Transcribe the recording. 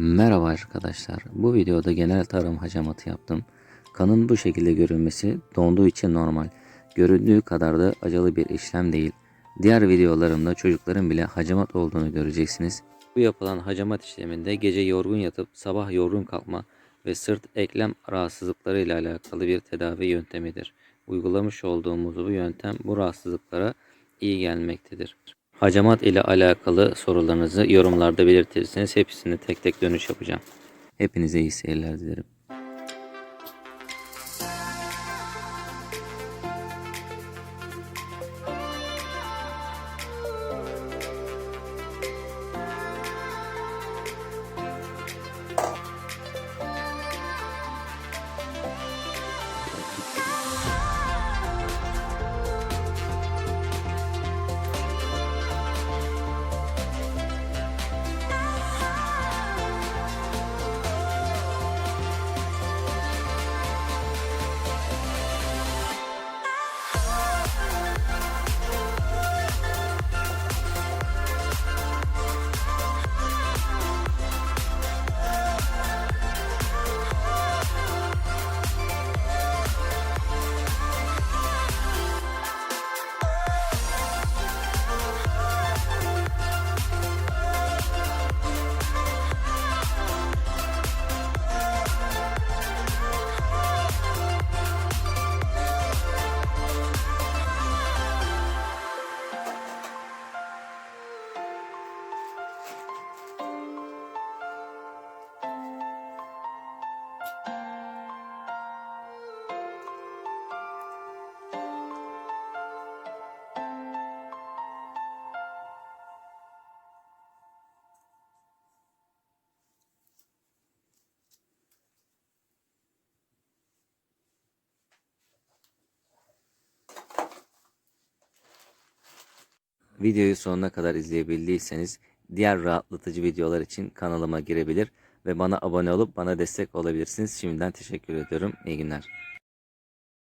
Merhaba arkadaşlar. Bu videoda genel tarım hacamatı yaptım. Kanın bu şekilde görünmesi donduğu için normal. Göründüğü kadar da acılı bir işlem değil. Diğer videolarımda çocukların bile hacamat olduğunu göreceksiniz. Bu yapılan hacamat işleminde gece yorgun yatıp sabah yorgun kalkma ve sırt eklem rahatsızlıkları ile alakalı bir tedavi yöntemidir. Uygulamış olduğumuz bu yöntem bu rahatsızlıklara iyi gelmektedir. Hacamat ile alakalı sorularınızı yorumlarda belirtirseniz hepsini tek tek dönüş yapacağım. Hepinize iyi seyirler dilerim. Videoyu sonuna kadar izleyebildiyseniz diğer rahatlatıcı videolar için kanalıma girebilir ve bana abone olup bana destek olabilirsiniz. Şimdiden teşekkür ediyorum. İyi günler.